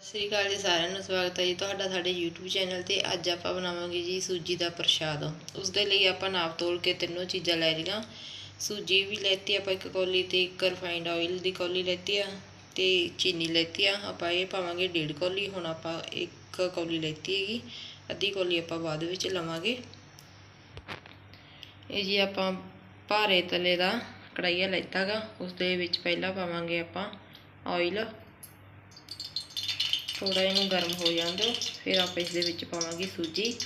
ਸਤਿ ਸ੍ਰੀ ਅਕਾਲ ਜੀ ਸਾਰਿਆਂ ਨੂੰ, ਸਵਾਗਤ ਹੈ ਜੀ ਤੁਹਾਡਾ ਸਾਡੇ YouTube ਚੈਨਲ ਤੇ। ਅੱਜ ਆਪਾਂ ਬਣਾਵਾਂਗੇ ਜੀ ਸੂਜੀ ਦਾ ਪ੍ਰਸ਼ਾਦ। ਉਸ ਦੇ ਲਈ ਆਪਾਂ ਨਾਪ ਤੋਲ ਕੇ ਤਿੰਨੋਂ ਚੀਜ਼ਾਂ ਲੈ ਲਈਆਂ ਸੂਜੀ ਵੀ ਲੈਤੀ ਆਪਾਂ, ਇੱਕ ਕੌਲੀ ਤੇ ਇੱਕ ਰਿਫਾਈਂਡ ਆਇਲ ਦੀ ਕੌਲੀ ਲੈਤੀ ਆ ਤੇ ਚੀਨੀ ਲੈਤੀ ਆ। ਆਪਾਂ ਇਹ ਪਾਵਾਂਗੇ ਡੇਢ ਕੌਲੀ, ਹੁਣ ਆਪਾਂ ਇੱਕ ਕੌਲੀ ਲੈਤੀ ਹੈਗੀ। ਅੱਧੀ ਕੌਲੀ ਆਪਾਂ ਬਾਅਦ ਵਿੱਚ ਲਵਾਂਗੇ। ਇਹ ਜੀ ਆਪਾਂ ਭਾਰੇ ਤਲੇ ਦਾ ਕੜਾਈਆ ਲੈਤਾਗਾ। ਉਸ ਦੇ ਵਿੱਚ ਪਹਿਲਾਂ ਪਾਵਾਂਗੇ ਆਪਾਂ ਆਇਲ ਥੋੜਾ ਇਹਨੂੰ ਗਰਮ ਹੋ ਜਾਣ ਦਿਓ, ਫਿਰ ਆਪਾਂ ਇਸ ਦੇ ਵਿੱਚ ਪਾਵਾਂਗੇ ਸੂਜੀ।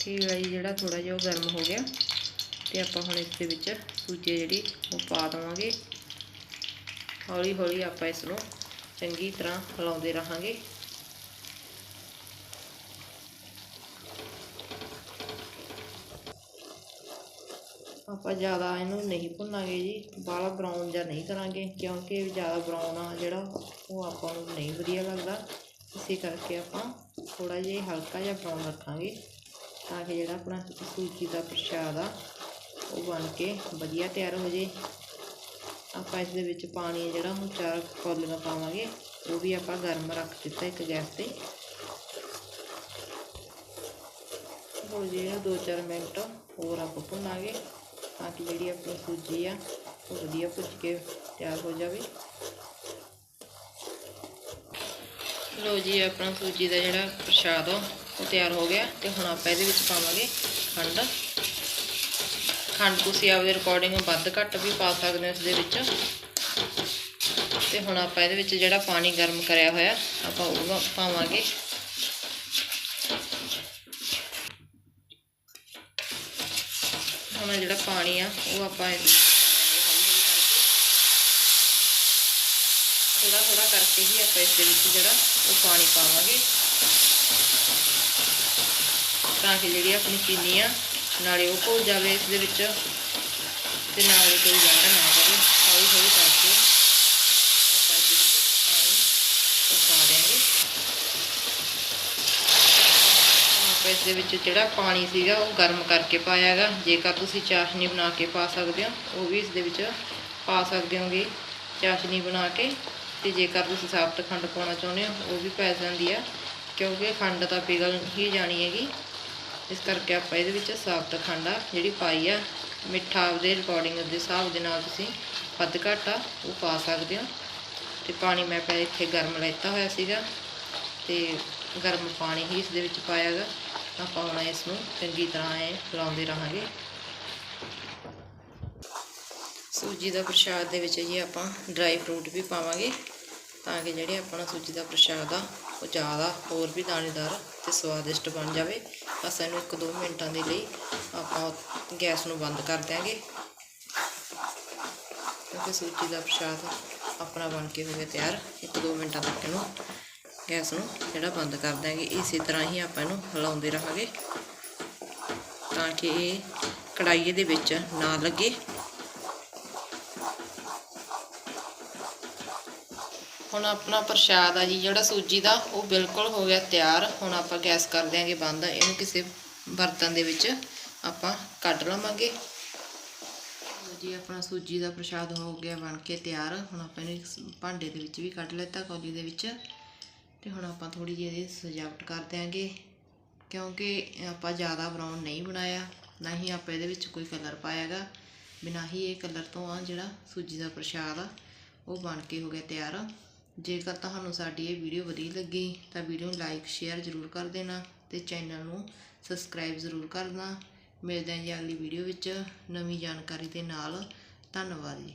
ਠੀਕ ਹੈ ਜੀ, ਜਿਹੜਾ ਥੋੜਾ ਜਿਹਾ ਉਹ ਗਰਮ ਹੋ ਗਿਆ। ਤੇ ਆਪਾਂ ਹੁਣ ਇਸ ਦੇ ਵਿੱਚ ਸੂਜੀ ਜਿਹੜੀ, ਉਹ ਪਾ ਦਵਾਂਗੇ। ਹੌਲੀ ਹੌਲੀ ਆਪਾਂ ਇਸ ਨੂੰ ਚੰਗੀ ਤਰ੍ਹਾਂ ਹਿਲਾਉਂਦੇ ਰਹਾਂਗੇ। ਆਪਾਂ ਜ਼ਿਆਦਾ ਇਹਨੂੰ ਨਹੀਂ ਭੁੰਨਾਂਗੇ ਜੀ, ਬਾਹਲਾ ਬਰਾਊਨ ਜਾਂ ਨਹੀਂ ਕਰਾਂਗੇ, ਕਿਉਂਕਿ ਜ਼ਿਆਦਾ ਬਰਾਊਨ ਆ ਜਿਹੜਾ, ਉਹ ਆਪਾਂ ਨੂੰ ਨਹੀਂ ਵਧੀਆ ਲੱਗਦਾ। ਇਸੇ ਕਰਕੇ ਆਪਾਂ ਥੋੜਾ ਜਿਹਾ ਹਲਕਾ ਜਿਹਾ ਬਰਾਊਨ ਰੱਖਾਂਗੇ, ਤਾਂ ਕਿ ਜਿਹੜਾ ਆਪਣਾ ਸੂਜੀ ਦਾ ਪ੍ਰਸ਼ਾਦ ਆ, ਉਹ ਬਣ ਕੇ ਵਧੀਆ ਤਿਆਰ ਹੋ ਜੇ। ਆਪਾਂ ਇਸ ਦੇ ਵਿੱਚ ਪਾਣੀ ਜਿਹੜਾ ਹੁਣ ਚਾਰ ਕੌਲੀਆਂ ਪਾਵਾਂਗੇ, ਉਹ ਵੀ ਆਪਾਂ ਗਰਮ ਰੱਖ ਦਿੱਤਾ ਇੱਕ ਗੈਸ ਤੇ। ਹੋ ਜੇ 2-4 ਮਿੰਟ ਹੋਰ ਆਪਾਂ ਭੁੰਨਾਂਗੇ। ਤਾਂ ਕਿ ਜਿਹੜੀ ਆਪਣੀ ਸੂਜੀ ਆ, ਉਹ ਵਧੀਆ ਭੁੱਜ ਕੇ ਤਿਆਰ ਹੋ ਜਾਵੇ। ਲੋ ਜੀ, ਆਪਣਾ ਸੂਜੀ ਦਾ ਜਿਹੜਾ ਪ੍ਰਸ਼ਾਦ ਆ, ਉਹ ਤਿਆਰ ਹੋ ਗਿਆ ਤੇ ਹੁਣ ਆਪਾਂ ਇਹਦੇ ਵਿੱਚ ਪਾਵਾਂਗੇ ਖੰਡ। ਖੰਡ ਤੁਸੀਂ ਆਪਦੇ ਰਿਕਾਰਡਿੰਗ ਵੱਧ ਘੱਟ ਵੀ ਪਾ ਸਕਦੇ ਹੋ ਇਸ ਦੇ ਵਿੱਚ। ਤੇ ਹੁਣ ਆਪਾਂ ਇਹਦੇ ਵਿੱਚ ਜਿਹੜਾ ਪਾਣੀ ਗਰਮ ਕਰਿਆ ਹੋਇਆ, ਆਪਾਂ ਉਹ ਪਾਵਾਂਗੇ। ਹੁਣ ਜਿਹੜਾ ਪਾਣੀ ਆ, ਉਹ ਆਪਾਂ ਇਹਦੇ ਥੋੜਾ ਥੋੜਾ ਕਰਕੇ ਹੀ ਆਪਾਂ ਇਸ ਦੇ ਵਿੱਚ ਜਿਹੜਾ ਉਹ ਪਾਣੀ ਪਾਵਾਂਗੇ। ਤਾਂ ਕਿ ਜਿਹੜੀ ਆਪਣੀ ਚੀਨੀ ਆ, ਨਾਲੇ ਉਹ ਭੁੱਲ ਜਾਵੇ ਇਸ ਦੇ ਵਿੱਚ ਤੇ ਨਾਲੇ ਕੋਈ ਗੰਢ ਨਾ ਪਵੇ। ਹੌਲੀ ਹੌਲੀ ਕਰਕੇ ਆਪਾਂ ਇਸ ਦੇ ਵਿੱਚ ਪਾਣੀ ਪਾ ਦਿਆਂਗੇ। ਆਪਾਂ ਇਸ ਦੇ ਵਿੱਚ ਜਿਹੜਾ ਪਾਣੀ ਸੀਗਾ ਉਹ ਗਰਮ ਕਰਕੇ ਪਾਇਆ ਹੈਗਾ। ਜੇਕਰ ਤੁਸੀਂ ਚਾਸ਼ਨੀ ਬਣਾ ਕੇ ਪਾ ਸਕਦੇ ਹੋ, ਉਹ ਵੀ ਇਸ ਦੇ ਵਿੱਚ ਪਾ ਸਕਦੇ ਹੋਗੇ ਚਾਸ਼ਨੀ ਬਣਾ ਕੇ। ਤੇ ਜੇਕਰ ਤੁਸੀਂ ਸਾਬਤ ਖੰਡ ਪਾਉਣਾ ਚਾਹੁੰਦੇ ਹੋ, ਉਹ ਵੀ ਪੈ ਜਾਂਦੀ ਆ, ਕਿਉਂਕਿ ਖੰਡ ਤਾਂ ਪਿਘਲ ਹੀ ਜਾਣੀ ਹੈਗੀ। ਇਸ ਕਰਕੇ ਆਪਾਂ ਇਹਦੇ ਵਿੱਚ ਸਾਬਤ ਖੰਡ ਆ ਜਿਹੜੀ ਪਾਈ ਆ। ਮਿੱਠਾ ਆਪਦੇ ਰਿਕਾਰਡਿੰਗ ਦੇ ਹਿਸਾਬ ਦੇ ਨਾਲ ਤੁਸੀਂ ਵੱਧ ਘੱਟ ਆ, ਉਹ ਪਾ ਸਕਦੇ ਹੋ। ਤੇ ਪਾਣੀ ਮੈਂ ਪਹਿਲੇ ਇੱਥੇ ਗਰਮ ਲੈਤਾ ਹੋਇਆ ਸੀਗਾ। ਤੇ ਗਰਮ ਪਾਣੀ ਹੀ ਇਸ ਦੇ ਵਿੱਚ ਪਾਇਆਗਾ ਆਪਾਂ ਹੁਣ ਇਸ ਨੂੰ ਚੰਗੀ ਤਰ੍ਹਾਂ ਐ ਹਿਲਾਉਂਦੇ ਰਹਾਂਗੇ। ਸੂਜੀ ਦਾ ਪ੍ਰਸ਼ਾਦ ਦੇ ਵਿੱਚ ਜੀ ਆਪਾਂ ਡਰਾਈ ਫਰੂਟ ਵੀ ਪਾਵਾਂਗੇ ਤਾਂ ਕਿ ਜਿਹੜੇ ਆਪਣਾ ਸੂਜੀ ਦਾ ਪ੍ਰਸ਼ਾਦ ਆ, ਉਹ ਜ਼ਿਆਦਾ ਹੋਰ ਵੀ ਦਾਣੇਦਾਰ ਤੇ ਸਵਾਦਿਸ਼ਟ ਬਣ ਜਾਵੇ। ਬਸ ਇਹਨੂੰ 1-2 ਮਿੰਟਾਂ ਦੇ ਲਈ ਆਪਾਂ ਗੈਸ ਨੂੰ ਬੰਦ ਕਰ ਦਿਆਂਗੇ। ਕਿਉਂਕਿ ਸੂਜੀ ਦਾ ਪ੍ਰਸ਼ਾਦ ਆਪਣਾ ਬਣ ਕੇ ਹੋ ਗਿਆ ਤਿਆਰ। 1-2 ਮਿੰਟਾਂ ਤੱਕ ਇਹਨੂੰ ਗੈਸ ਨੂੰ ਜਿਹੜਾ ਬੰਦ ਕਰ ਦਾਂਗੇ ਇਸੇ ਤਰ੍ਹਾਂ ਹੀ ਆਪਾਂ ਇਹਨੂੰ ਹਿਲਾਉਂਦੇ ਰਹਾਂਗੇ ਤਾਂ ਕਿ ਇਹ ਕੜਾਈਏ ਦੇ ਵਿੱਚ ਨਾ ਲੱਗੇ। ਹੁਣ ਆਪਣਾ ਪ੍ਰਸ਼ਾਦ ਆ ਜੀ, ਜਿਹੜਾ ਸੂਜੀ ਦਾ, ਉਹ ਬਿਲਕੁਲ ਹੋ ਗਿਆ ਤਿਆਰ। ਹੁਣ ਆਪਾਂ ਗੈਸ ਕਰ ਦਿਆਂਗੇ ਬੰਦ, ਇਹਨੂੰ ਕਿਸੇ ਬਰਤਨ ਦੇ ਵਿੱਚ ਆਪਾਂ ਕੱਢ ਲਵਾਂਗੇ। ਜੀ, ਆਪਣਾ ਸੂਜੀ ਦਾ ਪ੍ਰਸ਼ਾਦ ਹੋ ਗਿਆ ਬਣ ਕੇ ਤਿਆਰ। ਹੁਣ ਆਪਾਂ ਇਹਨੂੰ ਭਾਂਡੇ ਦੇ ਵਿੱਚ ਵੀ ਕੱਢ ਲੈਤਾ, ਕੌਲੀ ਦੇ ਵਿੱਚ। ਤੇ ਹੁਣ ਆਪਾਂ ਥੋੜੀ ਜਿਹੀ ਇਹਦੀ ਸਜਾਵਟ ਕਰ ਦਿਆਂਗੇ, ਕਿਉਂਕਿ ਆਪਾਂ ਜ਼ਿਆਦਾ ਬਰਾਊਨ ਨਹੀਂ ਬਣਾਇਆ, ਨਾ ਹੀ ਆਪਾਂ ਇਹਦੇ ਵਿੱਚ ਕੋਈ ਕਲਰ ਪਾਇਆਗਾ, ਬਿਨਾਂ ਹੀ ਇਹ ਕਲਰ ਤੋਂ ਆ ਜਿਹੜਾ ਸੂਜੀ ਦਾ ਪ੍ਰਸ਼ਾਦ ਆ, ਉਹ ਬਣ ਕੇ ਹੋ ਗਿਆ ਤਿਆਰ। ਜੇਕਰ ਤੁਹਾਨੂੰ ਸਾਡੀ ਇਹ ਵੀਡੀਓ ਵਧੀਆ ਲੱਗੀ, ਤਾਂ ਵੀਡੀਓ ਨੂੰ ਲਾਈਕ ਸ਼ੇਅਰ ਜ਼ਰੂਰ ਕਰ ਦੇਣਾ ਤੇ ਚੈਨਲ ਨੂੰ ਸਬਸਕ੍ਰਾਈਬ ਜ਼ਰੂਰ ਕਰਨਾ। ਮਿਲਦੇ ਹਾਂ ਜੀ ਅਗਲੀ ਵੀਡੀਓ ਵਿੱਚ। ਨਵੀਂ ਜਾਣਕਾਰੀ ਦੇ ਨਾਲ। ਧੰਨਵਾਦ ਜੀ।